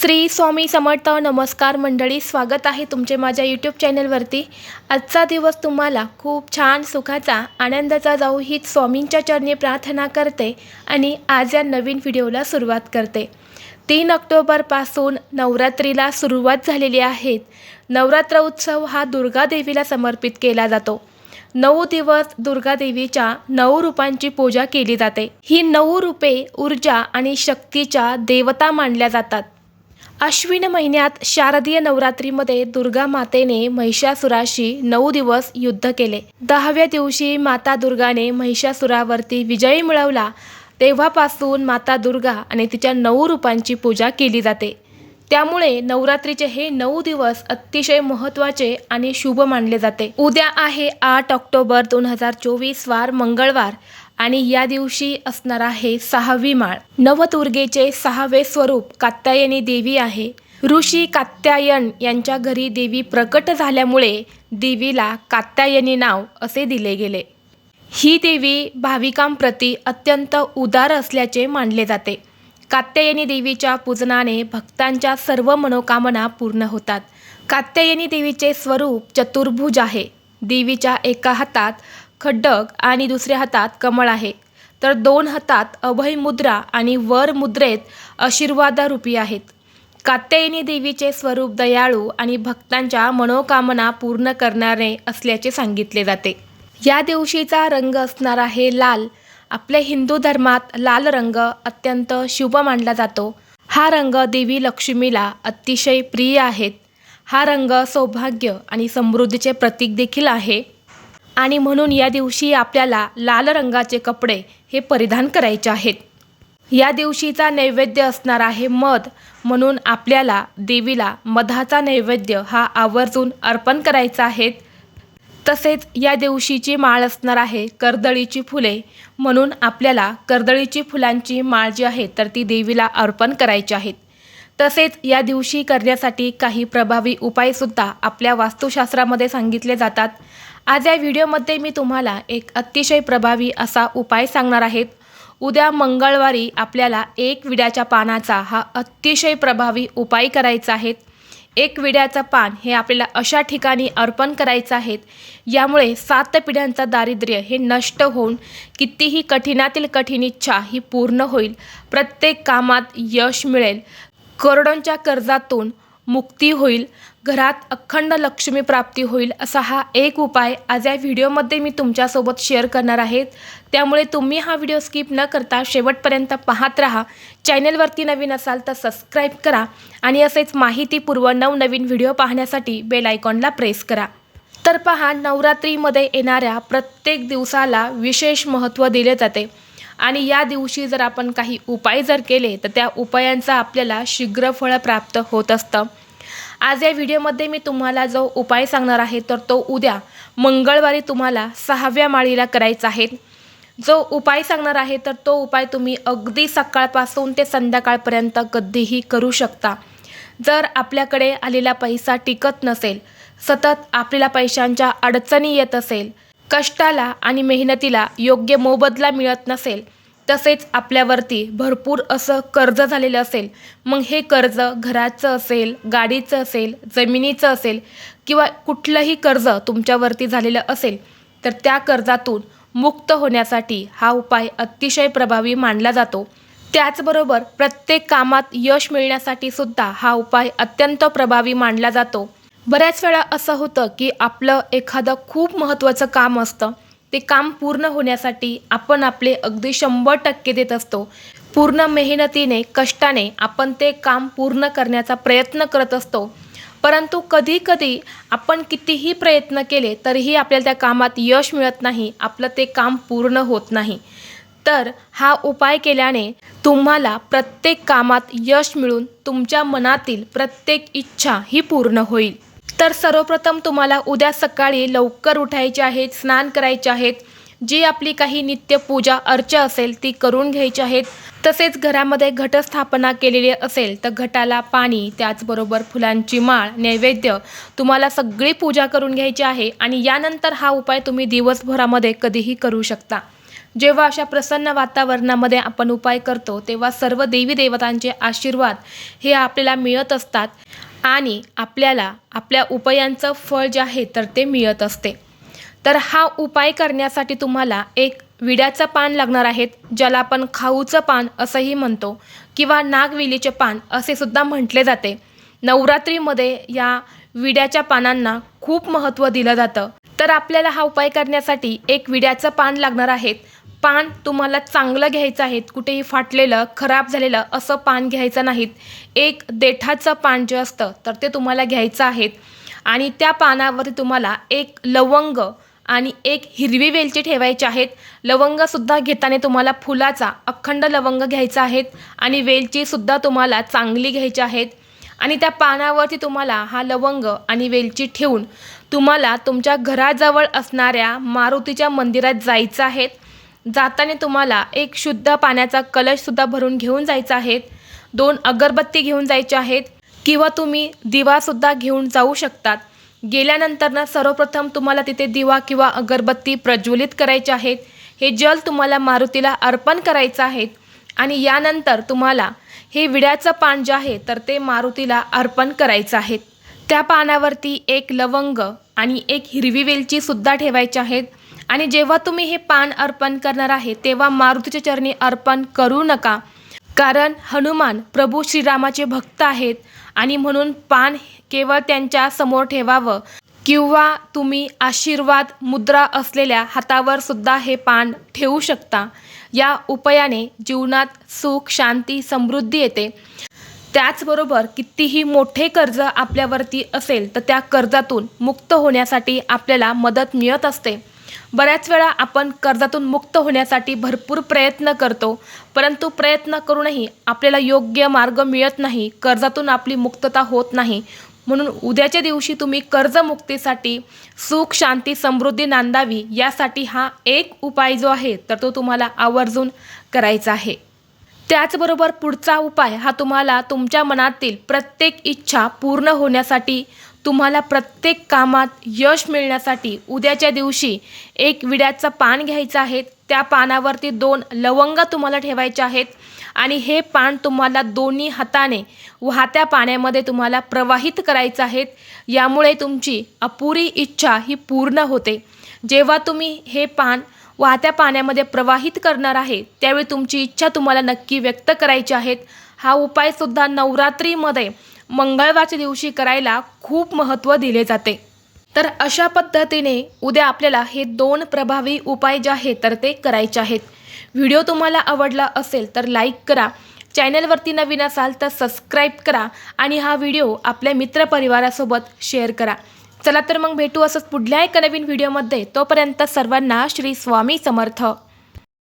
श्री स्वामी समर्थ नमस्कार मंडळी स्वागत आहे तुमचे माझ्या यूट्यूब चॅनलवरती. आजचा दिवस तुम्हाला खूप छान सुखाचा आनंदाचा जाऊ हीच स्वामींच्या चरणी प्रार्थना करते आणि आज या नवीन व्हिडिओला सुरुवात करते. तीन ऑक्टोबरपासून नवरात्रीला सुरुवात झालेली आहे. नवरात्र उत्सव हा दुर्गादेवीला समर्पित केला जातो. नऊ दिवस दुर्गादेवीच्या नऊ रूपांची पूजा केली जाते. ही नऊ रूपे ऊर्जा आणि शक्तीच्या देवता मानल्या जातात. अश्विन महिन्यात शारदीय नवरात्रीमध्ये दुर्गा मातेने महिषासुराशी नऊ दिवस युद्ध केले. दहाव्या दिवशी माता दुर्गाने महिषासुरावरती विजय मिळवला. तेव्हापासून माता दुर्गा आणि तिच्या नऊ रूपांची पूजा केली जाते. त्यामुळे नवरात्रीचे हे नऊ दिवस अतिशय महत्त्वाचे आणि शुभ मानले जाते. उद्या आहे आठ ऑक्टोबर दोन हजार चोवीस वार मंगळवार. आणि या दिवशी असणार आहे सहावी माळ. नवतुर्गेचे सहावे स्वरूप कात्यायनी देवी आहे. ऋषी कात्यायन यांच्या घरी देवी प्रकट झाल्यामुळे देवीला कात्यायनी नाव असे दिले गेले. ही देवी भाविकांप्रती अत्यंत उदार असल्याचे मानले जाते. कात्यायनी देवीच्या पूजनाने भक्तांच्या सर्व मनोकामना पूर्ण होतात. कात्यायनी देवीचे स्वरूप चतुर्भुज आहे. देवीच्या एका हातात खड्डक आणि दुसऱ्या हातात कमळ आहे. तर दोन हातात अभय मुद्रा आणि वर मुद्रेत आशीर्वादारूपी आहेत. कात्यायनी देवीचे स्वरूप दयाळू आणि भक्तांच्या मनोकामना पूर्ण करणारे असल्याचे सांगितले जाते. या दिवशीचा रंग असणार आहे लाल. आपल्या हिंदू धर्मात लाल रंग अत्यंत शुभ मानला जातो. हा रंग देवी लक्ष्मीला अतिशय प्रिय आहेत. हा रंग सौभाग्य आणि समृद्धीचे प्रतीक देखील आहे. आणि म्हणून या दिवशी आपल्याला लाल रंगाचे कपडे हे परिधान करायचे आहेत. या दिवशीचा नैवेद्य असणार आहे मध. म्हणून आपल्याला देवीला मधाचा नैवेद्य हा आवर्जून अर्पण करायचा आहे. तसेच या दिवशीची माळ असणार आहे कर्दळीची फुले. म्हणून आपल्याला कर्दळीची फुलांची माळ जी आहे तर ती देवीला अर्पण करायची आहेत तसेच या दिवशी करण्यासाठी काही प्रभावी उपायसुद्धा आपल्या वास्तुशास्त्रामध्ये सांगितले जातात. आज या व्हिडिओमध्ये मी तुम्हाला एक अतिशय प्रभावी असा उपाय सांगणार आहेत. उद्या मंगळवारी आपल्याला एक विड्याच्या पानाचा हा अतिशय प्रभावी उपाय करायचा आहे. एक विड्याचं पान हे आपल्याला अशा ठिकाणी अर्पण करायचं आहे. यामुळे सात पिढ्यांचं दारिद्र्य हे नष्ट होऊन कितीही कठीणातील कठीण इच्छा ही पूर्ण होईल. प्रत्येक कामात यश मिळेल. करोडोंच्या कर्जातून मुक्ती होईल. घरात अखंड लक्ष्मी प्राप्ती होईल असा हा एक उपाय आज या व्हिडिओमध्ये मी तुमच्यासोबत शेअर करणार आहे. त्यामुळे तुम्ही हा व्हिडिओ स्किप न करता शेवटपर्यंत पाहत राहा. चॅनलवरती नवीन असाल तर सबस्क्राईब करा आणि असेच माहितीपूर्व नवनवीन व्हिडिओ पाहण्यासाठी बेल आयकॉनला प्रेस करा. तर पहा नवरात्रीमध्ये येणाऱ्या प्रत्येक दिवसाला विशेष महत्त्व दिले जाते. आणि या दिवशी जर आपण काही उपाय जर केले तर त्या उपायांचा आपल्याला शीघ्र फळ प्राप्त होत असतं. आज या व्हिडिओमध्ये मी तुम्हाला जो उपाय सांगणार आहे तर तो उद्या मंगळवारी तुम्हाला सहाव्या माळीला करायचा आहे. जो उपाय सांगणार आहे तर तो उपाय तुम्ही अगदी सकाळपासून ते संध्याकाळपर्यंत कधीही करू शकता. जर आपल्याकडे आलेला पैसा टिकत नसेल सतत आपल्याला पैशांच्या अडचणी येत असेल कष्टाला आणि मेहनतीला योग्य मोबदला मिळत नसेल तसेच आपल्यावरती भरपूर असं कर्ज झालेलं असेल मग हे कर्ज घराचं असेल गाडीचं असेल जमिनीचं असेल किंवा कुठलंही कर्ज तुमच्यावरती झालेलं असेल तर त्या कर्जातून मुक्त होण्यासाठी हा उपाय अतिशय प्रभावी मानला जातो. त्याचबरोबर प्रत्येक कामात यश मिळण्यासाठी सुद्धा हा उपाय अत्यंत प्रभावी मानला जातो. बऱ्याच वेळा असं होतं की आपलं एखादं खूप महत्त्वाचं काम असतं ते काम पूर्ण होण्यासाठी आपण आपले अगदी शंभर टक्के देत असतो. पूर्ण मेहनतीने कष्टाने आपण ते काम पूर्ण करण्याचा प्रयत्न करत असतो. परंतु कधी कधी आपण कितीही प्रयत्न केले तरीही आपल्याला त्या कामात यश मिळत नाही आपलं ते काम पूर्ण होत नाही. तर हा उपाय केल्याने तुम्हाला प्रत्येक कामात यश मिळून तुमच्या मनातील प्रत्येक इच्छा ही पूर्ण होईल. तर सर्वप्रथम तुम्हाला उद्या सकाळी लवकर उठायचे आहेत स्नान करायचे आहेत. जी आपली काही नित्य पूजा अर्चा असेल ती करून घ्यायची आहेत. तसेच घरामध्ये घटस्थापना केलेली असेल तर घटाला पाणी त्याचबरोबर फुलांची माळ नैवेद्य तुम्हाला सगळी पूजा करून घ्यायची आहे आणि यानंतर हा उपाय तुम्ही दिवसभरामध्ये कधीही करू शकता. जेव्हा अशा प्रसन्न वातावरणामध्ये आपण उपाय करतो तेव्हा सर्व देवी देवतांचे आशीर्वाद हे आपल्याला मिळत असतात. आणि आपल्याला आपल्या उपायांचं फळ जे आहे तर ते मिळत असते. तर हा उपाय करण्यासाठी तुम्हाला एक विड्याचं पान लागणार आहेत ज्याला आपण खाऊचं पान असंही म्हणतो किंवा नागवेलीचे पान असे सुद्धा म्हटले जाते. नवरात्रीमध्ये या विड्याच्या पानांना खूप महत्त्व दिलं जातं. तर आपल्याला हा उपाय करण्यासाठी एक विड्याचं पान लागणार आहेत पान तुम्हाला चांगलं घ्यायचं आहे कुठेही फाटलेलं खराब झालेलं असं पान घ्यायचं नाहीत. एक देठाचं पान जे असतं तर ते तुम्हाला घ्यायचं आहेत. आणि त्या पानावरती तुम्हाला एक लवंग आणि एक हिरवी वेलची ठेवायची आहेत. लवंगसुद्धा घेताना तुम्हाला फुलाचा अखंड लवंग घ्यायचा आहेत आणि वेलचीसुद्धा तुम्हाला चांगली घ्यायची आहेत. आणि त्या पानावरती तुम्हाला हा लवंग आणि वेलची ठेवून तुम्हाला तुमच्या घराजवळ असणाऱ्या मारुतीच्या मंदिरात जायचं आहे. जाताना तुम्हाला एक शुद्ध पाण्याचा कलशसुद्धा भरून घेऊन जायचा आहे दोन अगरबत्ती घेऊन जायच्या आहेत किंवा तुम्ही दिवासुद्धा घेऊन जाऊ शकतात. गेल्यानंतर ना सर्वप्रथम तुम्हाला तिथे दिवा किंवा अगरबत्ती प्रज्वलित करायचे आहेत. हे जल तुम्हाला मारुतीला अर्पण करायचं आहे आणि यानंतर तुम्हाला हे विड्याचं पान जे आहे तर ते मारुतीला अर्पण करायचं आहे त्या पानावरती एक लवंग आणि एक हिरवी वेलची सुद्धा ठेवायची आहेत. आणि जेव्हा तुम्ही हे पान अर्पण करणार आहे तेव्हा मारुतीच्या चरणी अर्पण करू नका. कारण हनुमान प्रभू श्रीरामाचे भक्त आहेत आणि म्हणून पान केवळ त्यांच्यासमोर ठेवावं. किंवा तुम्ही आशीर्वाद मुद्रा असलेल्या हातावर सुद्धा हे पान ठेवू शकता. या उपायाने जीवनात सुख शांती समृद्धी येते. त्याचबरोबर कितीही मोठे कर्ज आपल्यावरती असेल तर त्या कर्जातून मुक्त होण्यासाठी आपल्याला मदत मिळत असते. बऱ्याच वेळा आपण कर्जातून मुक्त होण्यासाठी भरपूर प्रयत्न करतो परंतु प्रयत्न करूनही आपल्याला योग्य मार्ग मिळत नाही कर्जातून आपली मुक्तता होत नाही. म्हणून उद्याच्या दिवशी तुम्ही कर्जमुक्तीसाठी सुख शांती समृद्धी नांदावी यासाठी हा एक उपाय जो आहे तर तो तुम्हाला आवर्जून करायचा आहे. त्याचबरोबर पुढचा उपाय हा तुम्हाला तुमच्या मनातील प्रत्येक इच्छा पूर्ण होण्यासाठी तुम्हाला प्रत्येक कामात यश मिळण्यासाठी उद्याच्या दिवशी एक विड्याचं पान घ्यायचं आहे. त्या पानावरती दोन लवंग तुम्हाला ठेवायचे आहेत आणि हे पान तुम्हाला दोन्ही हाताने वाहत्या पाण्यामध्ये तुम्हाला प्रवाहित करायचं आहेत यामुळे तुमची अपुरी इच्छा ही पूर्ण होते. जेव्हा तुम्ही हे पान वाहत्या पाण्यामध्ये प्रवाहित करणार आहे त्यावेळी तुमची इच्छा तुम्हाला नक्की व्यक्त करायची आहेत हा उपायसुद्धा नवरात्रीमध्ये मंगळवारच्या दिवशी करायला खूप महत्त्व दिले जाते. तर अशा पद्धतीने उद्या आपल्याला हे दोन प्रभावी उपाय जे आहेत तर ते करायचे आहेत. व्हिडिओ तुम्हाला आवडला असेल तर लाईक करा. चॅनलवरती नवीन असाल तर सबस्क्राईब करा आणि हा व्हिडिओ आपल्या मित्रपरिवारासोबत शेअर करा. चला तर मग भेटू असंच पुढल्या एका नवीन व्हिडिओमध्ये. तोपर्यंत सर्वांना श्री स्वामी समर्थ.